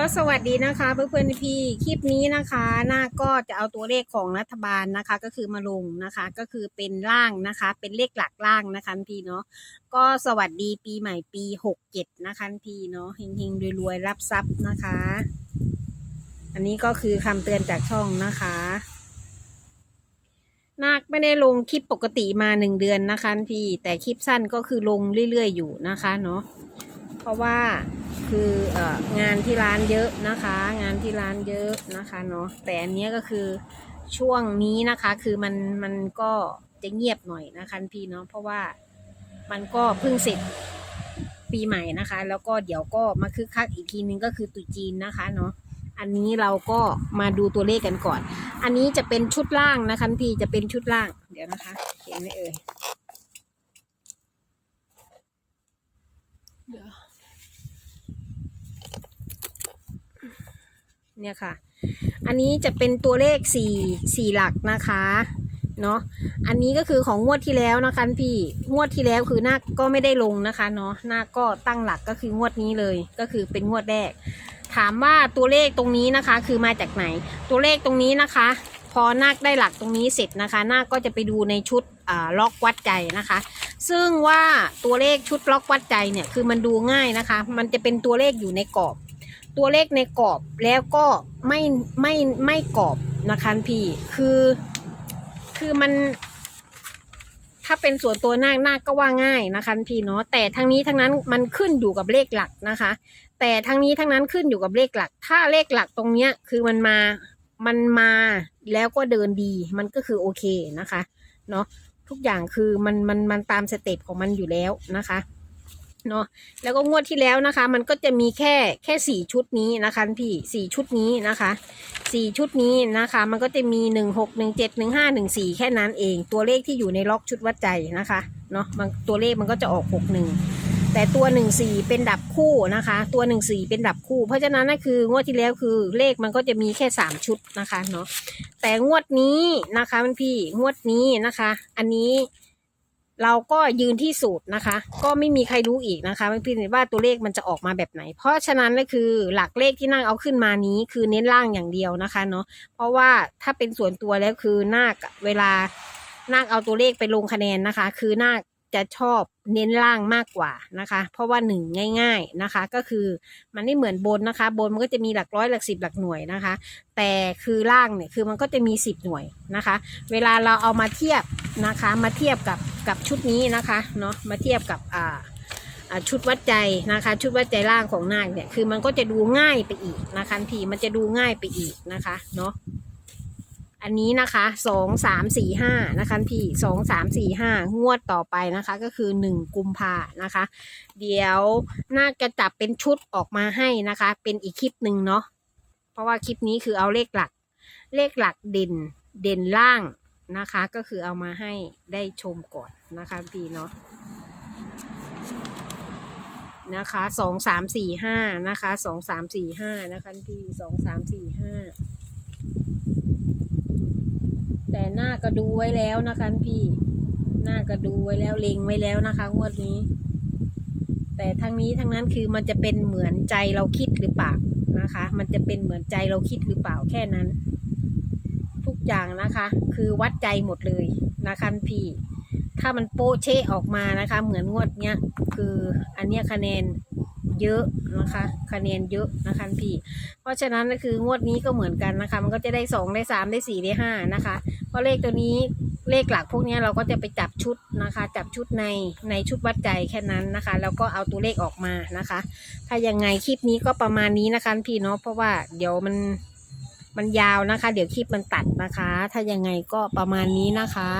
ก็สวัสดีนะคะเพื่อนๆพี่คลิปนี้นะคะหน้าก็จะเอาตัวเลขของรัฐบาลนะคะ ก็คือมาลงนะคะ ก็คือเป็นล่างนะคะ เป็นเลขหลักล่างนะคะพี่เนาะก็สวัสดีปีใหม่ปีหกเจ็ดนะคะพี่เนาะเฮงๆรวยๆรับทรัพย์นะคะ อันนี้ก็คือคำเตือนจากช่องนะคะนาคไม่ได้ลงคลิปปกติมาหนึ่งเดือนนะคะพี่แต่คลิปสั้นก็คือลงเรื่อยๆอยู่นะคะเนาะ ราะว่าคือเอองานที่ร้านเยอะนะคะ งานที่ร้านเยอะนะคะเนาะแต่อันนี้ก็คือช่วงนี้นะคะ คือมันมันก็จะเงียบหน่อยนะคะพี่เนาะเพราะว่ามันก็เพิ่งเสร็จปีใหม่นะคะ แล้วก็เดี๋ยวก็มาคึกคักอีกทีนึงก็คือตุจีนนะคะเนาะอันนี้เราก็มาดูตัวเลขกันก่อน อันนี้จะเป็นชุดล่างนะคะพี่จะเป็นชุดล่างเดี๋ยวนะคะเห็นไหมเอ่ยเดี๋ยว เนี่ยค่ะ อันนี้จะเป็นตัวเลขสี่สี่หลักนะคะเนาะ อันนี้ก็คือของงวดที่แล้วนะคะพี่ งวดที่แล้วคือนาคก็ไม่ได้ลงนะคะเนาะนาคก็ตั้งหลักก็คืองวดนี้เลย ก็คือเป็นงวดแรก ถามว่าตัวเลขตรงนี้นะคะ คือมาจากไหน ตัวเลขตรงนี้นะคะ พอนาคได้หลักตรงนี้เสร็จนะคะ นาคก็จะไปดูในชุดอ่าล็อกวัดใจนะคะ ซึ่งว่าตัวเลขชุดล็อกวัดใจเนี่ยคือมันดูง่ายนะคะ มันจะเป็นตัวเลขอยู่ในกรอบ ตัวเลขในกรอบแล้วก็ไม่ไม่ไม่กรอบนะคะพี่ คือ คือมัน ถ้าเป็นส่วนตัวหน้าคนาก็ว่าง่ายนะคะพี่เนาะแต่ทั้งนี้ทั้งนั้นมันขึ้นอยู่กับเลขหลักนะคะ แต่ทั้งนี้ทั้งนั้นขึ้นอยู่กับเลขหลัก ถ้าเลขหลักตรงเนี้ย คือมันมามันมาแล้วก็เดินดี มันก็คือโอเคนะคะ เนาะทุกอย่างคือมันมันมันตามสเต็ปของมันอยู่แล้วนะคะ เนาะแล้วก็งวดที่แล้วนะคะ มันก็จะมีแค่แค่สี่ชุดนี้นะคะพี่สี่ชุดนี้นะคะสี่ชุดนี้นะคะ มันก็จะมีหนึ่งหกหนึ่งเจ็ดหนึ่งห้าหนึ่งสี่แค่นั้นเอง ตัวเลขที่อยู่ในล็อกชุดวัดใจนะคะเนาะมันตัวเลขมันก็จะออกหกหนึ่งแต่ตัวหนึ่งสี่เป็นดับคู่นะคะ ตัวหนึ่งสี่เป็นดับคู่ เพราะฉะนั้นนั่นคืองวดที่แล้วคือเลขมันก็จะมีแค่สามชุดนะคะเนาะแต่งวดนี้นะคะมันพี่งวดนี้นะคะ อันนี้ เราก็ยืนที่สูตรนะคะ ก็ไม่มีใครรู้อีกนะคะไมันพี่ว่าตัวเลขมันจะออกมาแบบไหน เพราะฉะนั้นก็คือหลักเลขที่นั่งเอาขึ้นมานี้ คือเน้นล่างอย่างเดียวนะคะเนาะเพราะว่าถ้าเป็นส่วนตัวแล้วคือนาคเวลานาคเอาตัวเลขไปลงคะแนนนะคะ คือนาค จะชอบเน้นล่างมากกว่านะคะ เพราะว่าหนึ่งง่าย ๆนะคะ ก็คือมันไม่เหมือนบนนะคะ บนมันก็จะมีหลักร้อยหลักสิบหลักหน่วยนะคะ แต่คือล่างเนี่ยคือมันก็จะมีสิบหน่วยนะคะ เวลาเราเอามาเทียบนะคะ มาเทียบกับกับชุดนี้นะคะเนาะมาเทียบกับอ่าอ่าชุดวัดใจนะคะ ชุดวัดใจล่างของนาคเนี่ยคือมันก็จะดูง่ายไปอีกนะคะพี่มันจะดูง่ายไปอีกนะคะเนาะ อันนี้นะคะสองสามสี่ห้านะคะพี่สองสามสี่ห้างวดต่อไปนะคะ ก็คือหนึ่งกุมภานะคะ เดี๋ยวน่าจะจับเป็นชุดออกมาให้นะคะ เป็นอีกคลิปหนึ่งเนาะเพราะว่าคลิปนี้คือเอาเลขหลัก เลขหลักเด่นเด่นล่างนะคะ ก็คือเอามาให้ได้ชมก่อนนะคะพี่เนาะนะคะสองสามสี่ห้านะคะสองสามสี่ห้านะคะพี่สองสามสี่ห้า แต่หน้าก็ดูไว้แล้วนะคะพี่ หน้าก็ดูไว้แล้วเล็งไว้แล้วนะคะงวดนี้ แต่ทั้งนี้ทั้งนั้นคือมันจะเป็นเหมือนใจเราคิดหรือเปล่านะคะ มันจะเป็นเหมือนใจเราคิดหรือเปล่าแค่นั้น ทุกอย่างนะคะ คือวัดใจหมดเลยนะคะพี่ ถ้ามันโป๊เชะออกมานะคะ เหมือนงวดเนี้ย คืออันเนี้ยคะแนน เยอะนะคะ คะแนนเยอะนะคะพี่ เพราะฉะนั้นก็คืองวดนี้ก็เหมือนกันนะคะ มันก็จะได้สองได้สามได้สี่ได้ห้านะคะ เพราะเลขตัวนี้เลขหลักพวกนี้เราก็จะไปจับชุดนะคะ จับชุดในในชุดวัดใจแค่นั้นนะคะ แล้วก็เอาตัวเลขออกมานะคะ ถ้ายังไงคลิปนี้ก็ประมาณนี้นะคะพี่เนาะเพราะว่าเดี๋ยวมันมันยาวนะคะ เดี๋ยวคลิปมันตัดนะคะ ถ้ายังไงก็ประมาณนี้นะคะ